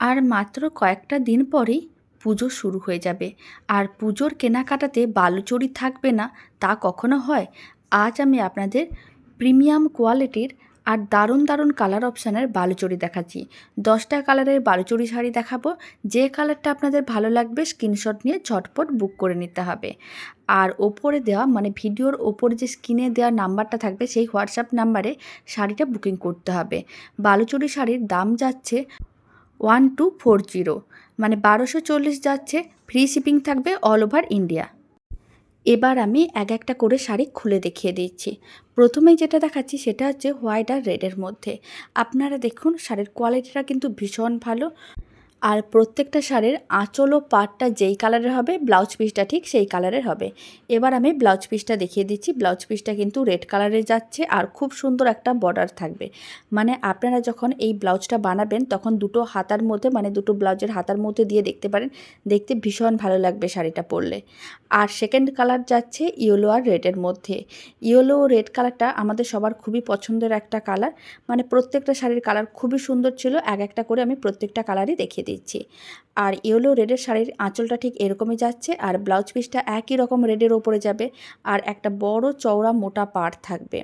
আর মাত্র কয়েকটা দিন পরেই পুজো শুরু হয়ে যাবে। আর পুজোর কেনাকাটাতে বালুচরি থাকবে না, তা কখনো হয়? আজ আমি আপনাদের প্রিমিয়াম কোয়ালিটির আর দারুণ দারুণ কালার অপশানের বালুচরি দেখাচ্ছি। দশটা কালারের বালুচরি শাড়ি দেখাবো। যে কালারটা আপনাদের ভালো লাগবে, স্ক্রিনশট নিয়ে ঝটপট বুক করে নিতে হবে। আর ওপরে দেওয়া মানে ভিডিওর ওপরে যে স্ক্রিনে দেওয়া নাম্বারটা থাকবে, সেই হোয়াটসঅ্যাপ নাম্বারে শাড়িটা বুকিং করতে হবে। বালুচরি শাড়ির দাম যাচ্ছে ওয়ান টু ফোর জিরো মানে বারোশো চল্লিশ যাচ্ছে ফ্রি শিপিং থাকবে অল ওভার ইন্ডিয়া এবার আমি এক একটা করে শাড়ি খুলে দেখিয়ে দিচ্ছি। প্রথমেই যেটা দেখাচ্ছি সেটা হচ্ছে হোয়াইট আর রেডের মধ্যে। আপনারা দেখুন, শাড়ির কোয়ালিটিটা কিন্তু ভীষণ ভালো। আর প্রত্যেকটা শাড়ির আঁচল ও পাটটা যেই কালারের হবে, ব্লাউজ পিসটা ঠিক সেই কালারের হবে। এবার আমি ব্লাউজ পিসটা দেখিয়ে দিচ্ছি। ব্লাউজ পিসটা কিন্তু রেড কালারে যাচ্ছে আর খুব সুন্দর একটা বর্ডার থাকবে। মানে আপনারা যখন এই ব্লাউজটা বানাবেন, তখন দুটো হাতার মধ্যে মানে দুটো ব্লাউজের হাতার মধ্যে দিয়ে দেখতে পারেন, দেখতে ভীষণ ভালো লাগবে শাড়িটা পরলে। আর সেকেন্ড কালার যাচ্ছে ইয়েলো আর রেডের মধ্যে। ইয়েলো ও রেড কালারটা আমাদের সবার খুবই পছন্দের একটা কালার মানে প্রত্যেকটা শাড়ির কালার খুবই সুন্দর ছিল, এক একটা করে আমি প্রত্যেকটা কালারই দেখিয়ে দিচ্ছি। আর ইয়েলো রেডের শাড়ির আঁচলটা ঠিক এরকমই যাচ্ছে, আর ব্লাউজ পিসটা একই রকম রেডের ওপরে যাবে, আর একটা বড় চওড়া মোটা পাড় থাকবে।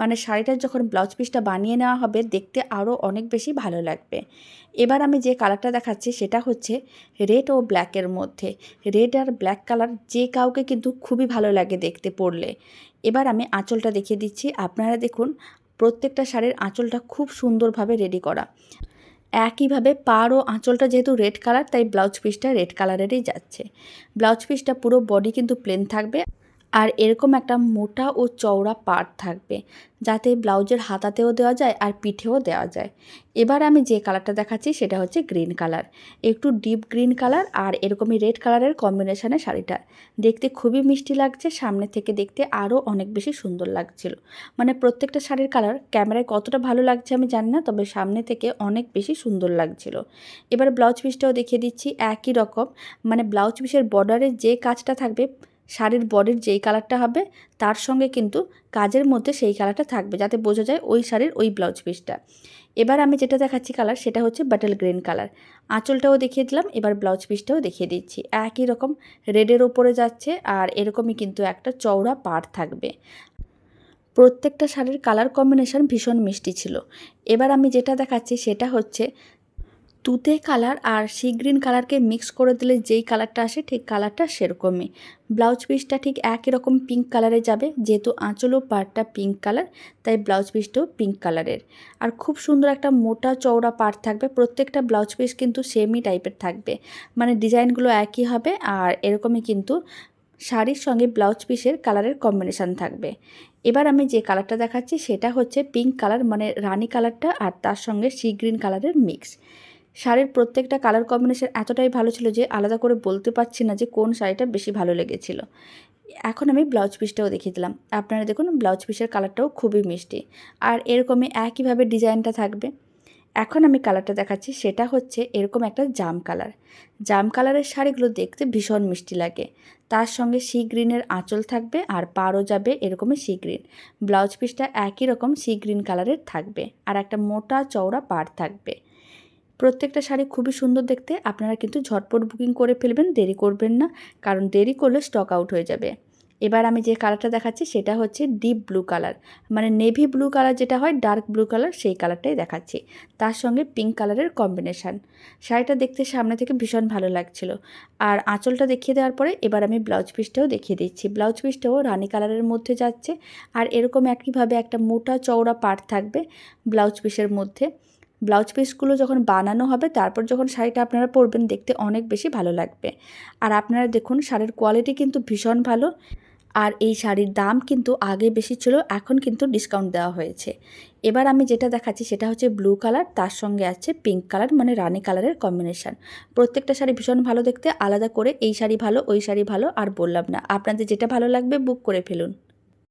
মানে শাড়িটার যখন ব্লাউজ পিসটা বানিয়ে নেওয়া হবে, দেখতে আরও অনেক বেশি ভালো লাগবে। এবার আমি যে কালারটা দেখাচ্ছি, সেটা হচ্ছে রেড ও ব্ল্যাকের মধ্যে। রেড আর ব্ল্যাক কালার যে কাউকে কিন্তু খুবই ভালো লাগে দেখতে পড়লে এবার আমি আঁচলটা দেখিয়ে দিচ্ছি। আপনারা দেখুন, প্রত্যেকটা শাড়ির আঁচলটা খুব সুন্দরভাবে রেডি করা। একইভাবে পাড় ও আঁচলটা যেহেতু রেড কালার, তাই ব্লাউজ পিসটা রেড কালারেরই যাচ্ছে। ব্লাউজ পিসটা পুরো বডি কিন্তু প্লেন থাকবে। আর এরকম একটা মোটা ও চওড়া পাড় থাকবে, যাতে ব্লাউজের হাতাতেও দেওয়া যায় আর পিঠেও দেওয়া যায়। এবার আমি যে কালারটা দেখাচ্ছি সেটা হচ্ছে গ্রিন কালার। একটু ডিপ গ্রিন কালার আর এরকমই রেড কালারের কম্বিনেশানে শাড়িটা। দেখতে খুবই মিষ্টি লাগছে, সামনে থেকে দেখতে আরও অনেক বেশি সুন্দর লাগছিল। মানে প্রত্যেকটা শাড়ির কালার ক্যামেরায় কতটা ভালো লাগছে আমি জানি না, তবে সামনে থেকে অনেক বেশি সুন্দর লাগছিল। এবার ব্লাউজ পিসটাও দেখিয়ে দিচ্ছি, একই রকম। মানে ব্লাউজ পিসের বর্ডারে যে কাজটা থাকবে শাড়ির বডির যেই কালারটা হবে, তার সঙ্গে কিন্তু কাজের মধ্যে সেই কালারটা থাকবে যাতে বোঝা যায় ওই শাড়ির ওই ব্লাউজ পিসটা। এবার আমি যেটা দেখাচ্ছি কালার, সেটা হচ্ছে বাটল গ্রিন কালার। আঁচলটাও দেখিয়ে দিলাম, এবার ব্লাউজ পিসটাও দেখিয়ে দিচ্ছি। একই রকম রেডের ওপরে যাচ্ছে আর এরকমই কিন্তু একটা চওড়া পাড় থাকবে। প্রত্যেকটা শাড়ির কালার কম্বিনেশন ভীষণ মিষ্টি ছিল। এবার আমি যেটা দেখাচ্ছি, সেটা হচ্ছে তুতে কালার আর সি গ্রিন কালারকে মিক্স করে দিলে যেই কালারটা আসে ঠিক কালারটা সেরকমই। ব্লাউজ পিসটা ঠিক একই রকম পিঙ্ক কালারে যাবে, যেহেতু আঁচল ও পাড়টা পিঙ্ক কালার, তাই ব্লাউজ পিসটাও পিঙ্ক কালারের। আর খুব সুন্দর একটা মোটা চওড়া পাড় থাকবে, প্রত্যেকটা ব্লাউজ পিস কিন্তু সেমই টাইপের থাকবে। মানে ডিজাইনগুলো একই হবে আর এরকমই কিন্তু শাড়ির সঙ্গে ব্লাউজ পিসের কালারের কম্বিনেশান থাকবে। এবার আমি যে কালারটা দেখাচ্ছি সেটা হচ্ছে পিঙ্ক কালার মানে রানি কালারটা আর তার সঙ্গে সি গ্রিন কালারের মিক্স। শাড়ির প্রত্যেকটা কালার কম্বিনেশন এতটাই ভালো ছিল যে আলাদা করে বলতে পারছি না যে কোন শাড়িটা বেশি ভালো লেগেছিল। এখন আমি ব্লাউজ পিসটাও দেখিয়ে দিলাম। আপনারা দেখুন ব্লাউজ পিসের কালারটাও খুবই মিষ্টি। আর এরকমই একইভাবে ডিজাইনটা থাকবে। এখন আমি কালারটা দেখাচ্ছি। সেটা হচ্ছে এরকম একটা জাম কালার জাম কালারের শাড়িগুলো দেখতে ভীষণ মিষ্টি লাগে। তার সঙ্গে সি গ্রিনের আঁচল থাকবে আর পাড়ও যাবে এরকমই সি গ্রিন ব্লাউজ পিসটা একই রকম সি গ্রিন কালারের থাকবে। আর একটা মোটা চওড়া পাড় থাকবে। প্রত্যেকটা শাড়ি খুবই সুন্দর দেখতে। আপনারা কিন্তু ঝটপট বুকিং করে ফেলবেন, দেরি করবেন না, কারণ দেরি করলে স্টক আউট হয়ে যাবে। এবার আমি যে কালারটা দেখাচ্ছি, সেটা হচ্ছে ডিপ ব্লু কালার মানে নেভি ব্লু কালার যেটা হয় ডার্ক ব্লু কালার সেই কালারটাই দেখাচ্ছি। তার সঙ্গে পিঙ্ক কালারের কম্বিনেশান শাড়িটা দেখতে সামনে থেকে ভীষণ ভালো লাগছিল। আর আঁচলটা দেখিয়ে দেওয়ার পরে এবার আমি ব্লাউজ পিসটাও দেখিয়ে দিচ্ছি। ব্লাউজ পিসটাও রানি কালারের মধ্যে যাচ্ছে। আর এরকম একইভাবে একটা মোটা চওড়া পাট থাকবে ব্লাউজ পিসের মধ্যে। ব্লাউজ পিসগুলো যখন বানানো হবে, তারপর যখন শাড়িটা আপনারা পরবেন, দেখতে অনেক বেশি ভালো লাগবে। আর আপনারা দেখুন, শাড়ির কোয়ালিটি কিন্তু ভীষণ ভালো। আর এই শাড়ির দাম কিন্তু আগে বেশি ছিল, এখন কিন্তু ডিসকাউন্ট দেওয়া হয়েছে। এবার আমি যেটা দেখাচ্ছি, সেটা হচ্ছে ব্লু কালার তার সঙ্গে আছে পিঙ্ক কালার মানে রানি কালারের কম্বিনেশান প্রত্যেকটা শাড়ি ভীষণ ভালো দেখতে, আলাদা করে এই শাড়ি ভালো, ওই শাড়ি ভালো, আর বললাম না। আপনাদের যেটা ভালো লাগবে বুক করে ফেলুন।